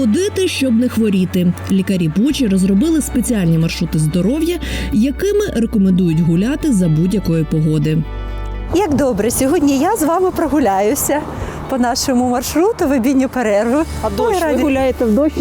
Ходити, щоб не хворіти. Лікарі Бучі розробили спеціальні маршрути здоров'я, якими рекомендують гуляти за будь-якої погоди. Як добре, сьогодні я з вами прогуляюся по нашому маршруту в обідню перерву. А дощ, ви раді- гуляєте в дощ?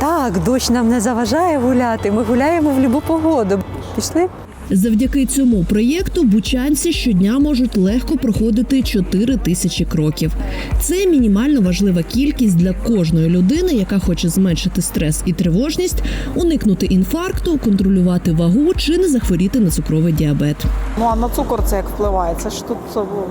Так, дощ нам не заважає гуляти. Ми гуляємо в будь-яку погоду. Пішли? Завдяки цьому проєкту бучанці щодня можуть легко проходити 4 тисячі кроків. Це мінімально важлива кількість для кожної людини, яка хоче зменшити стрес і тривожність, уникнути інфаркту, контролювати вагу чи не захворіти на цукровий діабет. Ну а на цукор це як впливає? Це ж тут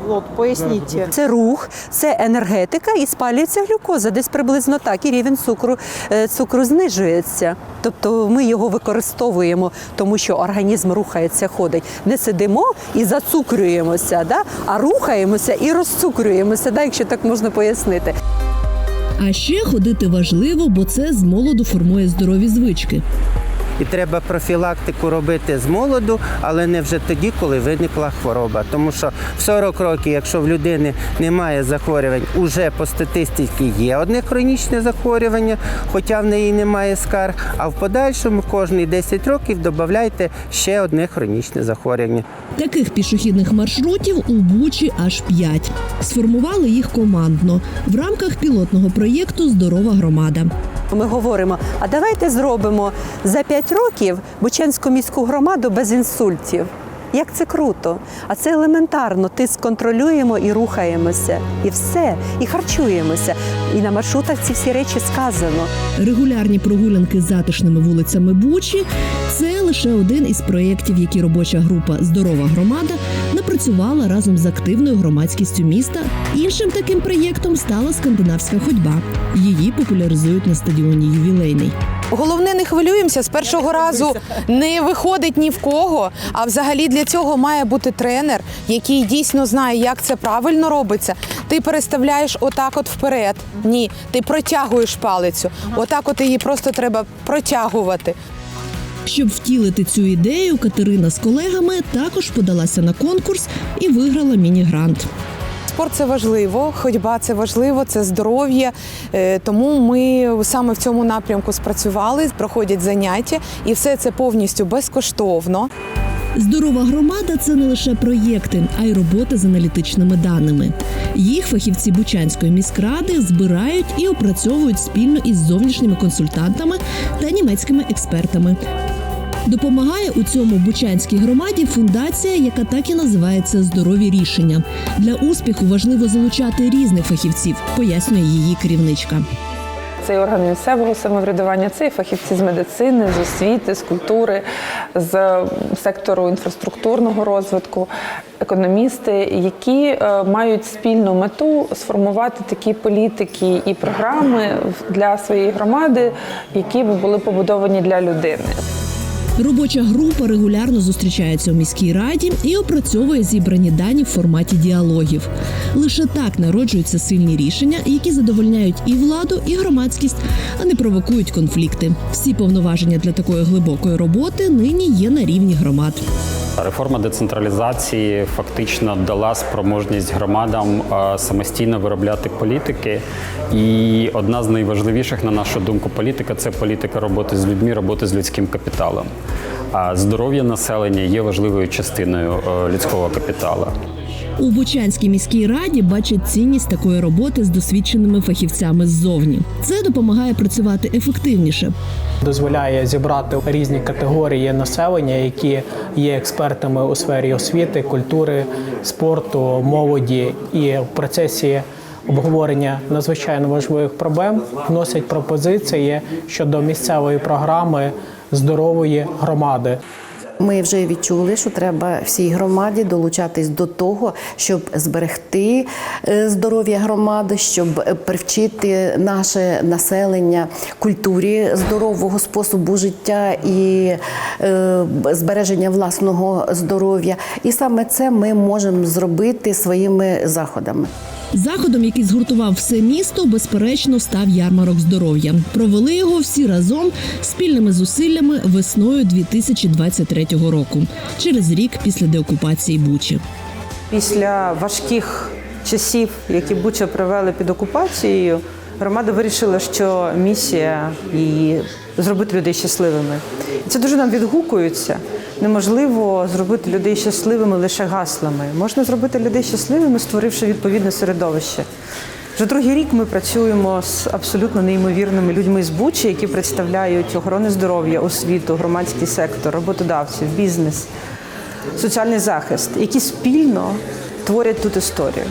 от, поясніть. Це рух, це енергетика і спалюється глюкоза. Десь приблизно так. І рівень цукру, е, цукру знижується. Тобто ми його використовуємо, тому що організм рухається, ходить. Не сидимо і зацукрюємося, да? а рухаємося і розцукрюємося, да? якщо так можна пояснити. А ще ходити важливо, бо це з молоду формує здорові звички. І треба профілактику робити з молоду, але не вже тоді, коли виникла хвороба. Тому що в 40 років, якщо в людини немає захворювань, уже по статистиці є одне хронічне захворювання, хоча в неї немає скарг. А в подальшому кожні 10 років додайте ще одне хронічне захворювання. Таких пішохідних маршрутів у Бучі аж п'ять. Сформували їх командно в рамках пілотного проєкту Здорова громада. Ми говоримо, а давайте зробимо за 5 років Бучанську міську громаду без інсультів. Як це круто! А це елементарно. Тиск контролюємо і рухаємося. І все, і харчуємося. І на маршрутах ці всі речі сказано. Регулярні прогулянки з затишними вулицями Бучі це лише один із проєктів, які робоча група Здорова громада напрацювала разом з активною громадськістю міста. Іншим таким проєктом стала скандинавська ходьба. Її популяризують на стадіоні ювілейний. Головне, не хвилюємося з першого разу. Не виходить ні в кого. А взагалі для цього має бути тренер, який дійсно знає, як це правильно робиться. Ти переставляєш отак, от вперед. Ні, ти протягуєш палицю. Отак, от її просто треба протягувати. Щоб втілити цю ідею, Катерина з колегами також подалася на конкурс і виграла міні-грант. Спорт це важливо, ходьба це важливо, це здоров'я. Е, Тому ми саме в цьому напрямку спрацювали, проходять заняття, і все це повністю безкоштовно. Здорова громада це не лише проєкти, а й робота з аналітичними даними. Їх фахівці Бучанської міськради збирають і опрацьовують спільно із зовнішніми консультантами та німецькими експертами. Допомагає у цьому бучанській громаді фундація, яка так і називається Здорові рішення. Для успіху важливо залучати різних фахівців, пояснює її керівничка. Це і органи місцевого самоврядування, це і фахівці з медицини, з освіти, з культури, з сектору інфраструктурного розвитку, економісти, які е, мають спільну мету сформувати такі політики і програми для своєї громади, які би були побудовані для людини. Робоча група регулярно зустрічається у міській раді і опрацьовує зібрані дані в форматі діалогів. Лише так народжуються сильні рішення, які задовольняють і владу, і громадськість, а не провокують конфлікти. Всі повноваження для такої глибокої роботи нині є на рівні громад. Реформа децентралізації фактично дала спроможність громадам е, самостійно виробляти політики. І одна з найважливіших, на нашу думку, політика це політика роботи з людьми, роботи з людським капіталом. А здоров'я населення є важливою частиною е, людського капіталу. У Бучанській міській раді бачать цінність такої роботи з досвідченими фахівцями ззовні. Це допомагає працювати ефективніше, дозволяє зібрати різні категорії населення, які є експертами у сфері освіти, культури, спорту, молоді, і в процесі обговорення надзвичайно важливих проблем вносять пропозиції щодо місцевої програми здорової громади. Ми вже відчули, що треба всій громаді долучатись до того, щоб зберегти е, здоров'я громади, щоб е, привчити наше населення культурі здорового способу життя і е, збереження власного здоров'я. І саме це ми можемо зробити своїми заходами. Заходом, який згуртував все місто, безперечно став ярмарок здоров'я. Провели його всі разом спільними зусиллями весною 2023 року, через рік після деокупації Бучі. Після важких часів, які Буча привели під окупацією, Громада вирішила, що місія її зробити людей щасливими. І це дуже нам відгукується. Неможливо зробити людей щасливими лише гаслами. Можна зробити людей щасливими, створивши відповідне середовище. Вже другий рік ми працюємо з абсолютно неймовірними людьми з Бучі, які представляють охорони здоров'я, освіту, громадський сектор, роботодавців, бізнес, соціальний захист, які спільно творять тут історію.